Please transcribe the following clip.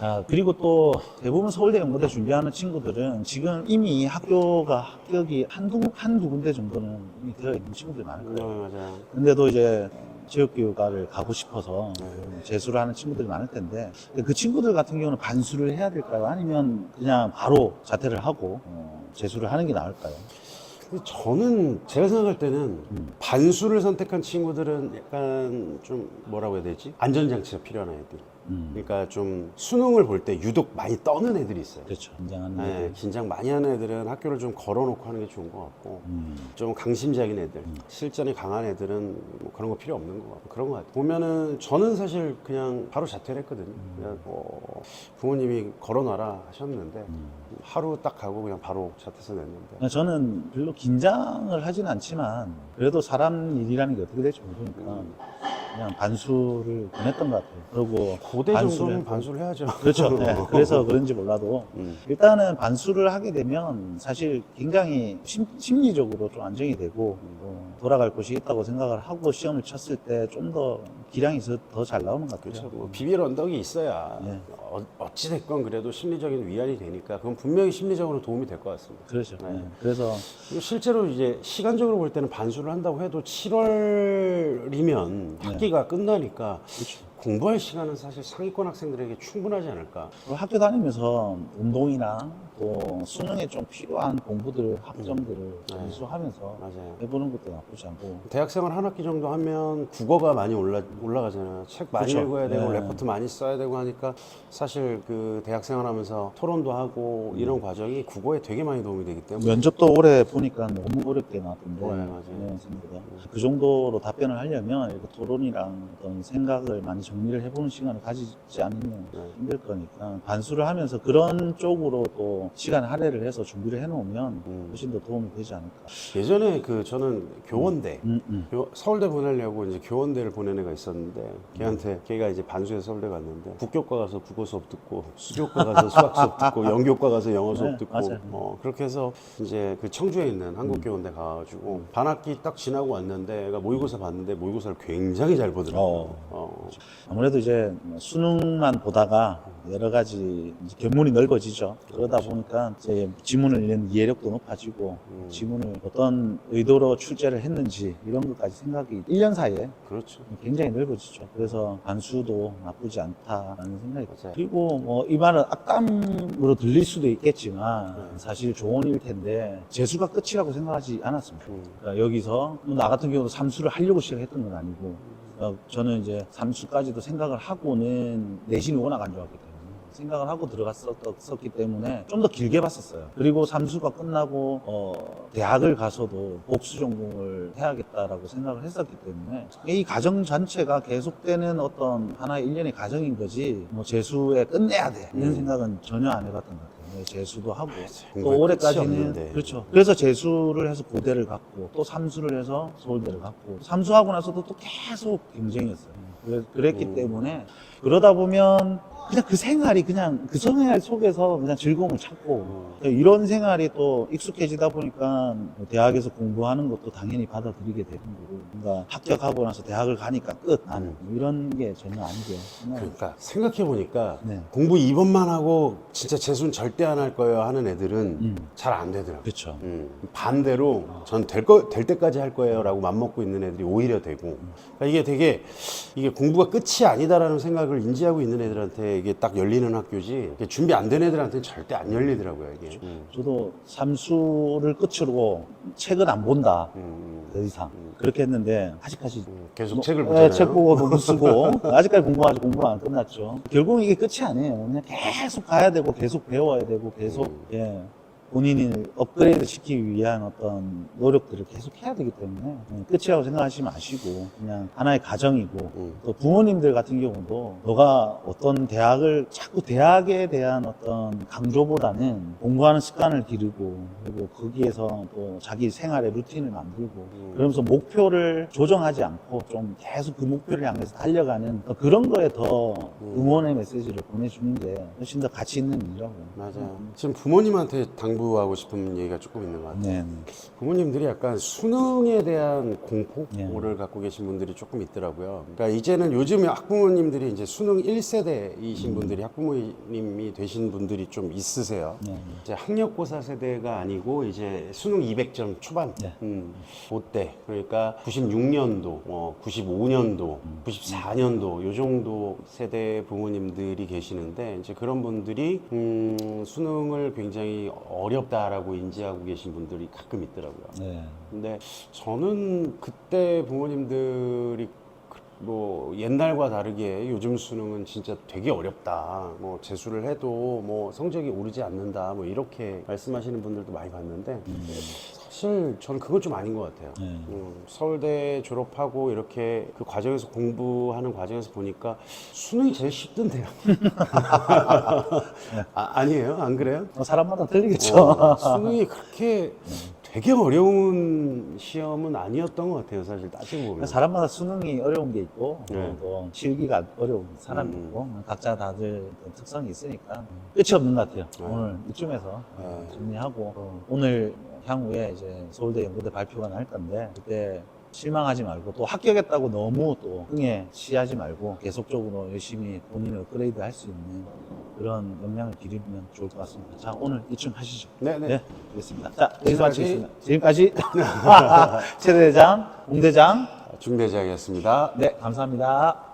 자, 그리고 또 대부분 서울대 연고대 준비하는 친구들은 지금 이미 학교가 합격이 한두, 한두 군데 정도는 이미 되어 있는 친구들이 많을 네, 거예요. 맞아요. 근데도 이제 체육교육과를 가고 싶어서 네. 재수를 하는 친구들이 많을 텐데 그 친구들 같은 경우는 반수를 해야 될까요? 아니면 그냥 바로 자퇴를 하고 어, 재수를 하는 게 나을까요? 근데 저는 제가 생각할 때는 음. 반수를 선택한 친구들은 약간 좀 뭐라고 해야 되지? 안전장치가 필요한 애들. 음, 그러니까 좀 수능을 볼 때 유독 많이 떠는 애들이 있어요. 그렇죠. 긴장하는 네, 애들. 긴장 많이 하는 애들은 학교를 좀 걸어놓고 하는 게 좋은 것 같고 음, 좀 강심장인 애들, 실전이 강한 애들은 뭐 그런 거 필요 없는 것 같고 그런 것 같아요. 보면은 저는 사실 그냥 바로 자퇴를 했거든요. 그냥 뭐 부모님이 걸어놔라 하셨는데 하루 딱 가고 그냥 바로 자퇴서 냈는데 그냥 저는 별로 긴장을 하진 않지만 그래도 사람 일이라는 게 어떻게 될지 모르니까 그냥 반수를 보냈던 것 같아요. 그리고 고대 했고. 반수를 해야죠. 그렇죠. 네, 그래서 그런지 몰라도 음. 일단은 반수를 하게 되면 사실 굉장히 심, 심리적으로 좀 안정이 되고 어, 돌아갈 곳이 있다고 생각을 하고 시험을 쳤을 때 좀 더 기량이 더 잘 나오는 것 같아요. 그렇죠. 뭐 비빌 언덕이 있어야 네. 어, 어찌됐건 그래도 심리적인 위안이 되니까 그건 분명히 심리적으로 도움이 될 것 같습니다. 그렇죠. 네. 네. 그래서 그리고 실제로 이제 시간적으로 볼 때는 반수를 한다고 해도 7월이면 학기가 끝나니까 공부할 시간은 사실 상위권 학생들에게 충분하지 않을까. 학교 다니면서 운동이나 또 수능에 좀 필요한 공부들, 학점들을 네. 점수하면서 맞아요. 해보는 것도 나쁘지 않고 대학생활 한 학기 정도 하면 국어가 많이 올라, 올라가잖아요. 책 많이 그렇죠. 읽어야 되고 네. 레포트 많이 써야 되고 하니까 사실 그 대학생활 하면서 토론도 하고 이런 음. 과정이 국어에 되게 많이 도움이 되기 때문에 면접도 올해 보니까 너무 어렵게 나왔던데 네, 맞아요. 네, 생각보다. 그 정도로 답변을 하려면 이렇게 토론이랑 어떤 생각을 많이 정리를 해보는 시간을 가지지 않으면 네. 힘들 거니까 반수를 하면서 그런 쪽으로 또 시간 할애를 해서 준비를 해놓으면 음. 훨씬 더 도움이 되지 않을까. 예전에 그 저는 교원대 음, 음. 교- 서울대 보내려고 이제 교원대를 보낸 애가 있었는데 걔한테 걔가 이제 반수해서 서울대 갔는데 국교과 가서 국어 수업 듣고 수교과 가서 수학 수업 듣고 연교과 가서 영어 수업 네, 듣고 맞아요. 어, 그렇게 해서 이제 그 청주에 있는 한국 교원대 가가지고 반학기 딱 지나고 왔는데 애가 모의고사 봤는데 모의고사를 굉장히 잘 보더라고요. 어. 어. 아무래도 이제 수능만 보다가 여러 가지 이제 견문이 넓어지죠. 그러다 보니까 이제 지문을 읽는 이해력도 높아지고 음. 지문을 어떤 의도로 출제를 했는지 이런 것까지 생각이 1년 사이에 그렇죠. 굉장히 넓어지죠. 그래서 반수도 나쁘지 않다라는 생각이. 들어요. 그리고 뭐 이 말은 악담으로 들릴 수도 있겠지만 사실 좋은 일 텐데 재수가 끝이라고 생각하지 않았습니다. 음. 그러니까 여기서 뭐나 같은 경우도 삼수를 하려고 시작했던 건 아니고 어, 저는 이제 삼수까지도 생각을 하고는 내신이 워낙 안 좋았기 때문에 생각을 하고 들어갔었기 때문에 좀 더 길게 봤었어요. 그리고 삼수가 끝나고 어, 대학을 가서도 복수 전공을 해야겠다라고 생각을 했었기 때문에 이 과정 전체가 계속되는 어떤 하나의 일련의 과정인 거지 뭐 재수에 끝내야 돼 이런 음. 생각은 전혀 안 해봤던 것 같아요. 네, 재수도 하고 또 공부에 끝이 올해까지는 없는데. 그렇죠. 그래서 재수를 해서 고대를 갔고 또 삼수를 해서 서울대를 갔고 삼수하고 나서도 또 계속 경쟁이었어요. 그래- 그랬기 음. 때문에 그러다 보면 그냥 그 생활이 그냥 그 생활 속에서 그냥 즐거움을 찾고 이런 생활이 또 익숙해지다 보니까 뭐 대학에서 공부하는 것도 당연히 받아들이게 되는 거고 뭔가 합격하고 나서 대학을 가니까 끝 나는 뭐 이런 게 전혀 생각해요. 그러니까 생각해 보니까 네. 공부 2번만 하고 진짜 재수는 절대 안 할 거예요 하는 애들은 음. 잘 안 되더라고요. 그렇죠. 음, 반대로 전 될 거, 될 때까지 할 거예요라고 맘먹고 있는 애들이 오히려 되고. 그러니까 이게 되게, 이게 공부가 끝이 아니다라는 생각을 인지하고 있는 애들한테 이게 딱 열리는 학교지, 준비 안 된 애들한테는 절대 안 열리더라고요, 이게. 음, 저도 삼수를 끝으로 책을 안 본다. 음, 더 이상 그렇게 했는데 아직까지 음, 계속 뭐, 책을 예, 보잖아요. 책 보고 못 쓰고 아직까지 공부하지 공부가 안 끝났죠. 결국 이게 끝이 아니에요. 그냥 계속 가야 되고 계속 배워야 되고 계속 음. 예. 본인이 업그레이드 시키기 위한 어떤 노력들을 계속 해야 되기 때문에 예, 끝이라고 생각하지 마시고 그냥 하나의 과정이고 음. 또 부모님들 같은 경우도 너가 어떤 대학을 자꾸 대학에 대한 어떤 강조보다는 공부하는 습관을 기르고 그리고 거기에서 또 자기 생활의 루틴을 만들고 음. 그러면서 목표를 조정하지 않고 좀 계속 그 목표를 향해서 달려가는 더 그런 거에 더 응원의 메시지를 보내주는 게 훨씬 더 가치 있는 일이라고 맞아요. 지금 부모님한테 당부 공부하고 싶은 얘기가 조금 있는 것 같아요. 네. 부모님들이 약간 수능에 대한 공포를 네. 갖고 계신 분들이 조금 있더라고요. 그러니까 이제는 요즘 학부모님들이 이제 수능 1세대이신 분들이 학부모님이 되신 분들이 좀 있으세요. 네. 이제 학력고사 세대가 아니고 이제 수능 200점 초반 네. 음, 그때 그러니까 96년도, 어, 95년도, 94년도 요 정도 세대 부모님들이 계시는데 이제 그런 분들이 음, 수능을 굉장히 어 렵다라고 인지하고 계신 분들이 가끔 있더라고요. 네. 근데 저는 그때 부모님들이 그- 뭐 옛날과 다르게 요즘 수능은 진짜 되게 어렵다. 뭐 재수를 해도 뭐 성적이 오르지 않는다. 뭐 이렇게 말씀하시는 분들도 많이 봤는데 사실 저는 그건 좀 아닌 것 같아요. 네. 음, 서울대 졸업하고 이렇게 그 과정에서 공부하는 과정에서 보니까 수능이 제일 쉽던데요. 아, 아니에요? 안 그래요? 뭐 사람마다 틀리겠죠. 어, 수능이 그렇게 되게 어려운 시험은 아니었던 것 같아요. 사실 따지고 보면. 사람마다 수능이 어려운 게 있고 네. 또 실기가 어려운 사람이 음. 있고 각자 다들 특성이 있으니까 끝이 없는 것 같아요. 네. 오늘 이쯤에서 네. 정리하고 어, 오늘 향후에 이제 서울대 연구대 발표가 날 건데 그때 실망하지 말고 또 합격했다고 너무 또 흥에 취하지 말고 계속적으로 열심히 본인을 업그레이드 할 수 있는 그런 역량을 기르면 좋을 것 같습니다. 자 오늘 이쯤 하시죠. 네네. 네, 알겠습니다. 자, 여기서 마치겠습니다. 지금까지 최대장, 공대장, 중대장이었습니다. 네, 감사합니다.